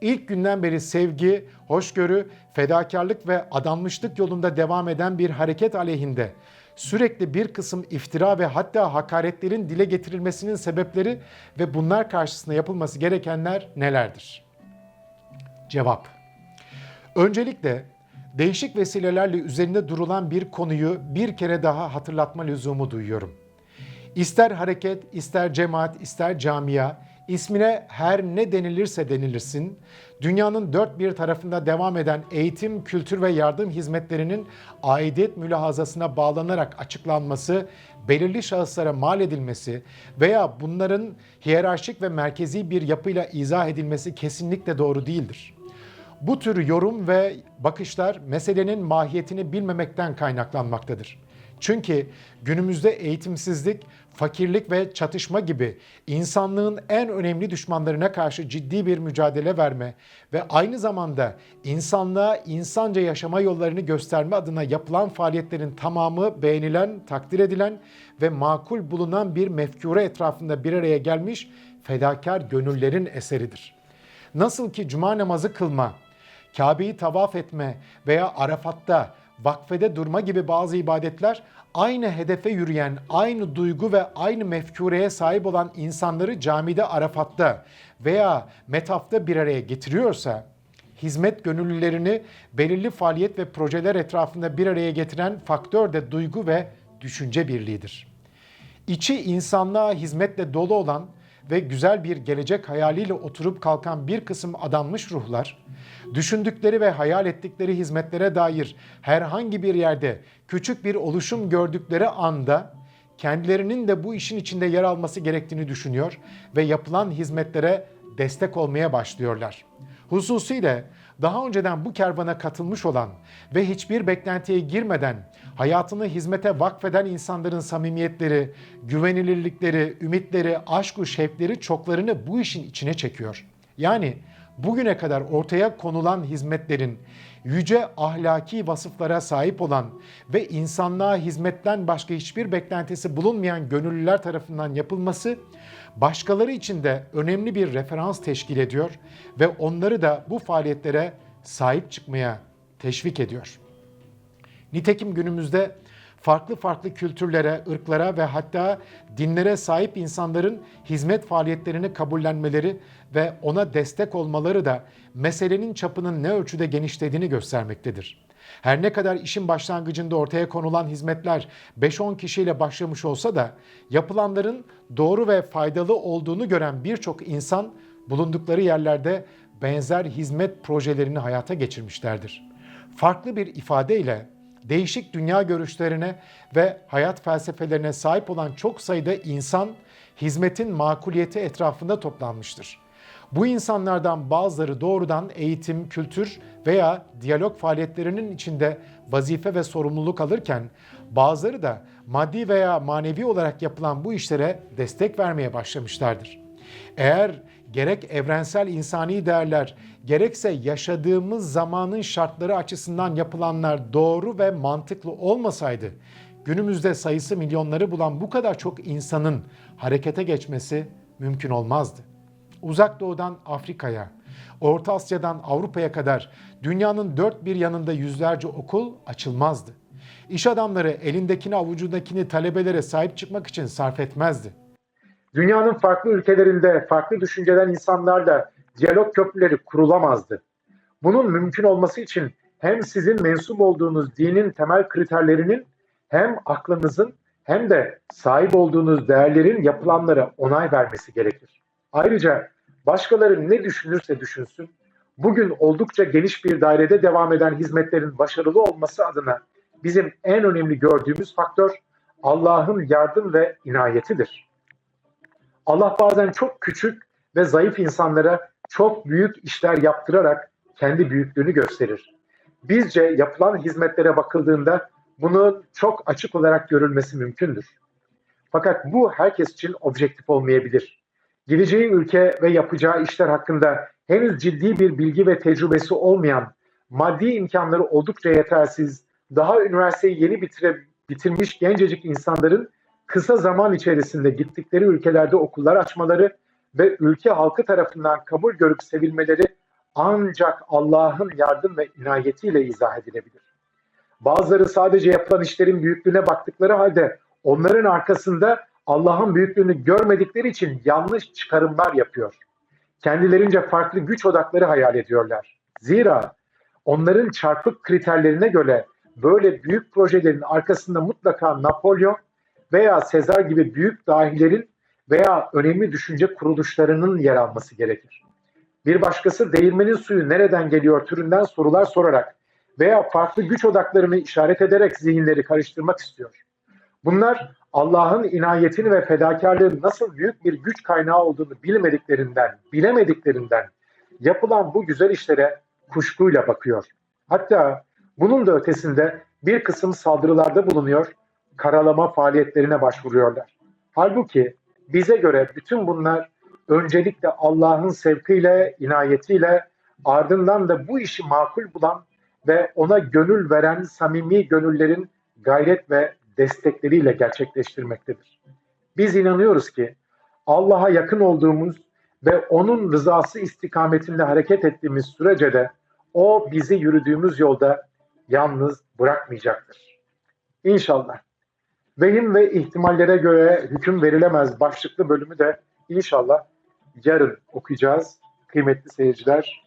ilk günden beri sevgi, hoşgörü, fedakarlık ve adanmışlık yolunda devam eden bir hareket aleyhinde sürekli bir kısım iftira ve hatta hakaretlerin dile getirilmesinin sebepleri ve bunlar karşısında yapılması gerekenler nelerdir? Cevap Öncelikle değişik vesilelerle üzerinde durulan bir konuyu bir kere daha hatırlatma lüzumu duyuyorum. İster hareket, ister cemaat, ister camia, ismine her ne denilirse denilirsin, dünyanın dört bir tarafında devam eden eğitim, kültür ve yardım hizmetlerinin aidiyet mülahazasına bağlanarak açıklanması, belirli şahıslara mal edilmesi veya bunların hiyerarşik ve merkezi bir yapıyla izah edilmesi kesinlikle doğru değildir. Bu tür yorum ve bakışlar meselenin mahiyetini bilmemekten kaynaklanmaktadır. Çünkü günümüzde eğitimsizlik, fakirlik ve çatışma gibi insanlığın en önemli düşmanlarına karşı ciddi bir mücadele verme ve aynı zamanda insanlığa insanca yaşama yollarını gösterme adına yapılan faaliyetlerin tamamı beğenilen, takdir edilen ve makul bulunan bir mefkure etrafında bir araya gelmiş fedakar gönüllerin eseridir. Nasıl ki cuma namazı kılma, Kabe'yi tavaf etme veya Arafat'ta vakfede durma gibi bazı ibadetler aynı hedefe yürüyen, aynı duygu ve aynı mefkureye sahip olan insanları camide Arafat'ta veya Metaf'ta bir araya getiriyorsa, hizmet gönüllülerini belirli faaliyet ve projeler etrafında bir araya getiren faktör de duygu ve düşünce birliğidir. İçi insanlığa hizmetle dolu olan ve güzel bir gelecek hayaliyle oturup kalkan bir kısım adanmış ruhlar, düşündükleri ve hayal ettikleri hizmetlere dair herhangi bir yerde küçük bir oluşum gördükleri anda kendilerinin de bu işin içinde yer alması gerektiğini düşünüyor ve yapılan hizmetlere destek olmaya başlıyorlar. Hususiyle daha önceden bu kervana katılmış olan ve hiçbir beklentiye girmeden hayatını hizmete vakfeden insanların samimiyetleri, güvenilirlikleri, ümitleri, aşku, şevkleri çoklarını bu işin içine çekiyor. Yani bugüne kadar ortaya konulan hizmetlerin yüce ahlaki vasıflara sahip olan ve insanlığa hizmetten başka hiçbir beklentisi bulunmayan gönüllüler tarafından yapılması başkaları için de önemli bir referans teşkil ediyor ve onları da bu faaliyetlere sahip çıkmaya teşvik ediyor. Nitekim günümüzde farklı farklı kültürlere, ırklara ve hatta dinlere sahip insanların hizmet faaliyetlerini kabullenmeleri ve ona destek olmaları da meselenin çapının ne ölçüde genişlediğini göstermektedir. Her ne kadar işin başlangıcında ortaya konulan hizmetler 5-10 kişiyle başlamış olsa da yapılanların doğru ve faydalı olduğunu gören birçok insan bulundukları yerlerde benzer hizmet projelerini hayata geçirmişlerdir. Farklı bir ifadeyle değişik dünya görüşlerine ve hayat felsefelerine sahip olan çok sayıda insan hizmetin makuliyeti etrafında toplanmıştır. Bu insanlardan bazıları doğrudan eğitim, kültür veya diyalog faaliyetlerinin içinde vazife ve sorumluluk alırken bazıları da maddi veya manevi olarak yapılan bu işlere destek vermeye başlamışlardır. Eğer gerek evrensel insani değerler gerekse yaşadığımız zamanın şartları açısından yapılanlar doğru ve mantıklı olmasaydı günümüzde sayısı milyonları bulan bu kadar çok insanın harekete geçmesi mümkün olmazdı. Uzak Doğu'dan Afrika'ya, Orta Asya'dan Avrupa'ya kadar dünyanın dört bir yanında yüzlerce okul açılmazdı. İş adamları elindekini avucundakini talebelere sahip çıkmak için sarf etmezdi. Dünyanın farklı ülkelerinde farklı düşünceden insanlarla diyalog köprüleri kurulamazdı. Bunun mümkün olması için hem sizin mensup olduğunuz dinin temel kriterlerinin hem aklınızın hem de sahip olduğunuz değerlerin yapılanlara onay vermesi gerekir. Ayrıca başkaları ne düşünürse düşünsün, bugün oldukça geniş bir dairede devam eden hizmetlerin başarılı olması adına bizim en önemli gördüğümüz faktör Allah'ın yardım ve inayetidir. Allah bazen çok küçük ve zayıf insanlara çok büyük işler yaptırarak kendi büyüklüğünü gösterir. Bizce yapılan hizmetlere bakıldığında bunu çok açık olarak görülmesi mümkündür. Fakat bu herkes için objektif olmayabilir. Gideceği ülke ve yapacağı işler hakkında henüz ciddi bir bilgi ve tecrübesi olmayan, maddi imkanları oldukça yetersiz, daha üniversiteyi yeni bitire, bitirmiş gencecik insanların kısa zaman içerisinde gittikleri ülkelerde okullar açmaları ve ülke halkı tarafından kabul görüp sevilmeleri ancak Allah'ın yardım ve inayetiyle izah edilebilir. Bazıları sadece yapılan işlerin büyüklüğüne baktıkları halde onların arkasında Allah'ın büyüklüğünü görmedikleri için yanlış çıkarımlar yapıyor. Kendilerince farklı güç odakları hayal ediyorlar. Zira onların çarpık kriterlerine göre böyle büyük projelerin arkasında mutlaka Napolyon veya Sezar gibi büyük dahilerin veya önemli düşünce kuruluşlarının yer alması gerekir. Bir başkası değirmenin suyu nereden geliyor türünden sorular sorarak veya farklı güç odaklarını işaret ederek zihinleri karıştırmak istiyor. Bunlar Allah'ın inayetini ve fedakarlığın nasıl büyük bir güç kaynağı olduğunu bilmediklerinden, bilemediklerinden yapılan bu güzel işlere kuşkuyla bakıyor. Hatta bunun da ötesinde bir kısım saldırılarda bulunuyor, karalama faaliyetlerine başvuruyorlar. Halbuki bize göre bütün bunlar öncelikle Allah'ın sevkiyle, inayetiyle ardından da bu işi makul bulan ve ona gönül veren samimi gönüllerin gayret ve destekleriyle gerçekleştirmektedir. Biz inanıyoruz ki Allah'a yakın olduğumuz ve onun rızası istikametinde hareket ettiğimiz sürece de o bizi yürüdüğümüz yolda yalnız bırakmayacaktır. İnşallah. Vehim ve ihtimallere göre hüküm verilemez başlıklı bölümü de inşallah yarın okuyacağız. Kıymetli seyirciler,